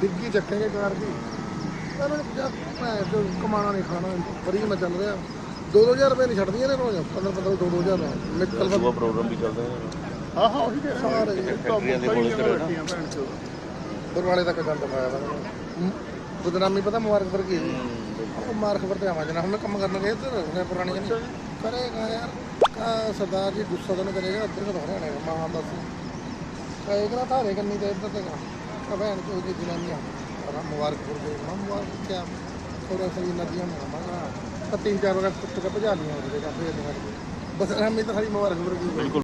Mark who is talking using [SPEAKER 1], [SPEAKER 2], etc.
[SPEAKER 1] ਡਿੱਗੀ ਚੱਕੇਗੇ ਕਾਰ ਦੀ। ਇਹਨਾਂ ਨੂੰ ਜਾ ਭੈਣ ਚੋ ਕਮਾਣਾ ਨਹੀਂ ਖਾਣਾ ਫਰੀ ਮੈਂ ਚੱਲ ਰਿਹਾ। 2-2000 ਰੁਪਏ ਨਹੀਂ ਛੱਡਦੀਆਂ ਨੇ ਰੋਜ਼। 15-15 2-2000 ਨਿਕਲ
[SPEAKER 2] ਵਾ ਪ੍ਰੋਗਰਾਮ ਵੀ ਚੱਲਦੇ ਨੇ
[SPEAKER 1] ਹਾਂ ਉਹੀ ਸਾਰੇ
[SPEAKER 2] ਫੈਕਟਰੀਆਂ ਦੇ ਕੋਲ ਤੇ ਬੈਠੀਆਂ
[SPEAKER 1] ਭੈਣ ਚੋ ਤੱਕ ਗੰਦ ਪਾਇਆ ਬਦਨਾਮੀ ਪਤਾ ਮੁਬਾਰਕਪੁਰ ਕੀ ਹੈ। ਉਹ ਮੁਬਾਰਕਪੁਰ ਤੇ ਆਵਾਂ ਜਨਾ ਹੁਣ ਮੈਂ ਕੰਮ ਕਰਨ ਗਏ ਇੱਧਰ ਉਹਨੇ ਪੁਰਾਣੀ ਜਨ ਕਰੇਗਾ ਯਾਰ ਕਾ ਸਰਦਾਰ ਜੀ ਗੁੱਸਾ ਤਾਂ ਨਹੀਂ ਕਰੇਗਾ ਇੱਧਰ ਕਦੋਂ ਹਰਿਆਣੇ ਦਾ ਮਾਂ ਦੱਸ। ਕਹੇਗਾ ਧਾਰੇ ਕੰਨੀ ਤੇ ਇੱਧਰ ਤੇ ਕਾ। ਭੈਣ ਕੋਈ ਦੀ ਜਨਾਨੀ ਆ ਰਾ ਮੁਬਾਰਕਪੁਰ ਦੇ ਮਾਂ ਮੁਬਾਰਕ ਕਿਆ ਹੋਰ ਅਸਲੀ ਨਦੀਆਂ में ਆਵਾਂਗਾ ਤਾਂ ਤਿੰਨ ਚਾਰ ਵਗਾ ਕੁੱਤੇ ਭਜਾ ਲੀਆਂ ਉਹਦੇ ਕਾ ਫੇਰ ਬਸ ਹਮੇ ਤਾਂ ਖਾਲੀ ਮੁਬਾਰਕਪੁਰ ਕੀ
[SPEAKER 2] ਬਿਲਕੁਲ।